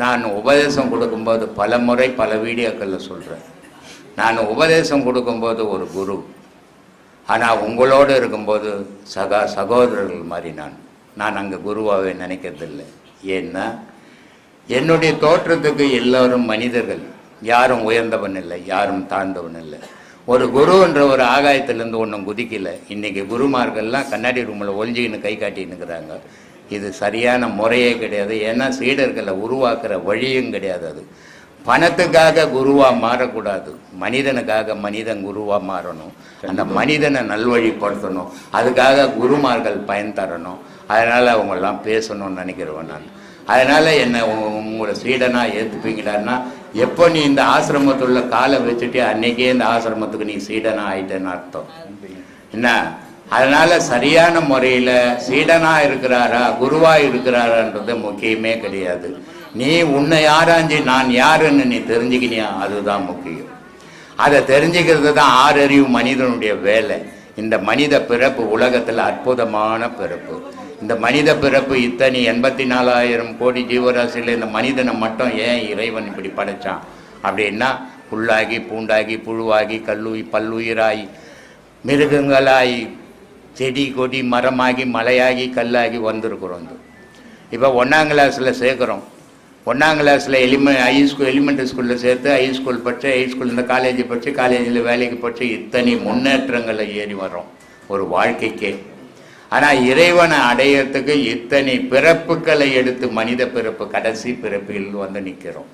நான் உபதேசம் கொடுக்கும்போது பல முறை பல வீடியோக்களில் சொல்கிறேன் நான் உபதேசம் கொடுக்கும்போது ஒரு குரு. ஆனால் உங்களோடு இருக்கும்போது சகா சகோதரர்கள் மாதிரி நான். நான் அங்கே குருவாகவே நினைக்கிறதில்லை. ஏன்னா என்னுடைய தோற்றத்துக்கு எல்லோரும் மனிதர்கள். யாரும் உயர்ந்தவன் இல்லை யாரும் தாழ்ந்தவன் இல்லை. ஒரு குருன்ற ஒரு ஆகாயத்திலேருந்து ஒன்றும் குதிக்கல. இன்னைக்கு குருமார்கள்லாம் கண்ணாடி ரூமில் ஒழிஞ்சிக்கின்னு கை காட்டின்னு இருக்கிறாங்க. இது சரியான முறையே கிடையாது. ஏன்னா சீடர்களை உருவாக்குற வழியும் கிடையாது அது. பணத்துக்காக குருவா மாறக்கூடாது. மனிதனுக்காக மனிதன் குருவா மாறணும். அந்த மனிதனை நல்வழிப்படுத்தணும். அதுக்காக குருமார்கள் பயன் தரணும். அதனால் அவங்கெல்லாம் பேசணும்னு நினைக்கிறவன் நான். அதனால் என்னை உ- உங்களோட சீடனா ஏற்றுப்பீங்களான்னா எப்போ நீ இந்த ஆசிரமத்துள்ள காலை வச்சுட்டு அன்னைக்கே இந்த ஆசிரமத்துக்கு நீ சீடனா ஆயிட்டேன்னு அர்த்தம். என்ன? அதனால சரியான முறையில் சீடனாக இருக்கிறாரா குருவாக இருக்கிறாரான்றது முக்கியமே கிடையாது. நீ உன்னை யாராஞ்சி நான் யாருன்னு நீ தெரிஞ்சுக்கினியா? அதுதான் முக்கியம். அதை தெரிஞ்சுக்கிறது தான் ஆறறிவு மனிதனுடைய வேலை. இந்த மனித பிறப்பு உலகத்தில் அற்புதமான பிறப்பு. இந்த மனித பிறப்பு இத்தனை எண்பத்தி நாலாயிரம் கோடி ஜீவராசியில் இந்த மனிதனை மட்டும் ஏன் இறைவன் இப்படி படைச்சான்? அப்படின்னா புல்லாகி பூண்டாகி புழுவாகி கல்லுயி பல்லுயிராகி மிருகங்களாகி செடி கொடி மரமாகி மலையாகி கல்லாகி வந்திருக்கிறோம் இப்போ ஒன்றாம் கிளாஸில் சேர்க்குறோம். ஒன்றாம் கிளாஸில் எலிமெ ஹை ஸ்கூல் எலிமெண்ட்ரி ஸ்கூலில் சேர்த்து ஹை ஸ்கூல் படித்து ஹை ஸ்கூல் இந்த காலேஜ் படித்து காலேஜில் வேலைக்கு படித்து இத்தனை முன்னேற்றங்களை ஏறி வர்றோம். ஒரு வாழ்க்கைக்கே. ஆனால் இறைவனை அடையறதுக்கு இத்தனை பிறப்புகளை எடுத்து மனித பிறப்பு கடைசி பிறப்பில் வந்து நிற்கிறோம்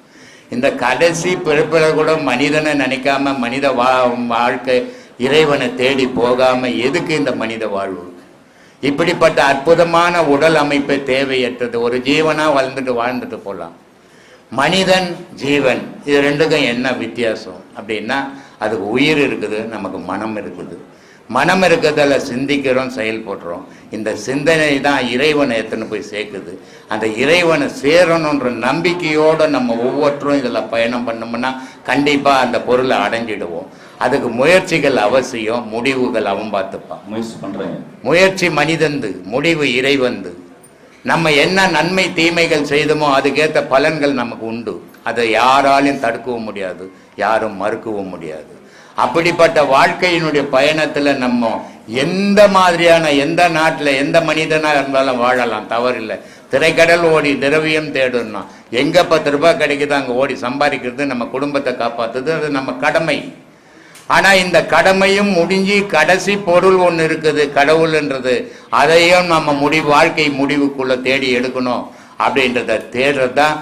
இந்த கடைசி பிறப்பில் கூட மனிதனை நினைக்காம மனித வா வாழ்க்கை இறைவனை தேடி போகாம எதுக்கு இந்த மனித வாழ்வு? இப்படிப்பட்ட அற்புதமான உடல் அமைப்பை தேவையற்றது. ஒரு ஜீவனா வளர்ந்துட்டு வாழ்ந்துட்டு போகலாம் மனிதன் ஜீவன் இது ரெண்டுக்கும் என்ன வித்தியாசம்? அப்படின்னா அதுக்கு உயிர் இருக்குது நமக்கு மனம் இருக்குது. மனம் இருக்கிறதால சிந்திக்கிறோம் செயல்படுறோம். இந்த சிந்தனை தான் இறைவனை எத்தனை போய் சேர்க்குது? அந்த இறைவனை சேரணுன்ற நம்பிக்கையோடு நம்ம ஒவ்வொருத்தரும் இதில் பயணம் பண்ணோம்னா கண்டிப்பாக அந்த பொருளை அடைஞ்சிடுவோம். அதுக்கு முயற்சிகள் அவசியம் முடிவுகள் அவன் பார்த்துப்பான். முயற்சி பண்றீங்க முயற்சி மனிதந்து முடிவு இறைவந்து. நம்ம என்ன நன்மை தீமைகள் செய்தோமோ அதுக்கேற்ற பலன்கள் நமக்கு உண்டு. அதை யாராலையும் தடுக்கவும் முடியாது யாரும் மறுக்கவும் முடியாது. அப்படிப்பட்ட வாழ்க்கையினுடைய பயணத்துல நம்ம எந்த மாதிரியான எந்த நாட்டுல எந்த மனிதனா இருந்தாலும் வாழலாம் தவறில்லை. திரைக்கடல் ஓடி திரவியம் தேடுன்னா எங்க பத்து ரூபாய் கிடைக்குதோ அங்க ஓடி சம்பாதிக்கிறது நம்ம குடும்பத்தை காப்பாத்துறது அது நம்ம கடமை. ஆனா இந்த கடமையும் முடிஞ்சு கடைசி பொருள் ஒன்று இருக்குது கடவுள்ன்றது. அதையும் நம்ம முடிவு வாழ்க்கை முடிவுக்குள்ள தேடி எடுக்கணும் அப்படின்றத தேடுறது தான்